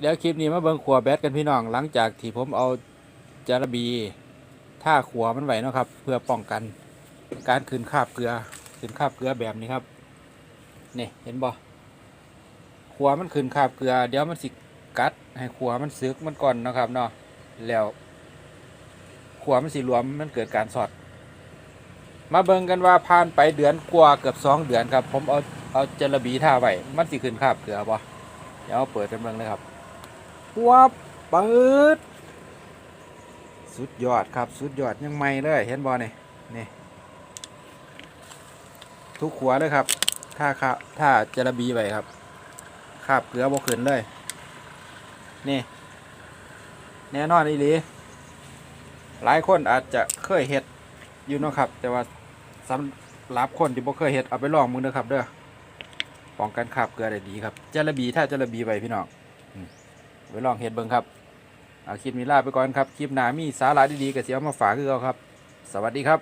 เดี๋ยวคลิปนี้มาเบิ่งขัวแบตกันพี่น้อง หลังจากที่ผมเอาจาระบีท่าขัวมันไว้เนาะครับ เพื่อป้องกันการขึ้นคาบเกลือขึ้นคาบเกลือแบบนี้ครับนี่เห็นบ่ขัวมันขึ้นคาบเกลือ เดี๋ยวมันสิกัด ให้ขัวมันซึกมันก่อนนะครับเนาะแล้วขัวมันสิรวมมันเกิดการสอด มาเบิ่งกันว่าผ่านไปเดือนกว่าเกือบสองเดือนครับ ผมเอาเอาจาระบีท่าไว้มันสิขึ้นคาบเกลือบ่ เดี๋ยวเปิดกันเบิ่งเลยครับวับเปิด สุดยอดครับ สุดยอดยังไม่เลยเห็นบอนี่นี่ ทุกขัวเลยครับ ถ้าข้าถ้าจระบีไว้ครับคาบเกลือบกขึ้นเลย นี่ แน่นอนอีหลีหลายคนอาจจะเคยเห็ดอยู่เนาะครับ แต่ว่าสำหรับคนที่บ่เคยเห็ดเอาไปลองมึงเด้อครับเด้อ ป้องกันขับเกลือได้ดีครับจระบีถ้าจระบีไปพี่น้องไว้ลองเห็ดเบิ้งครับเอาคลิปนี้ลาไปก่อนครับ คลิปหน้ามีสาระดีๆกับเสียมาฝากคือเราครับ สวัสดีครับ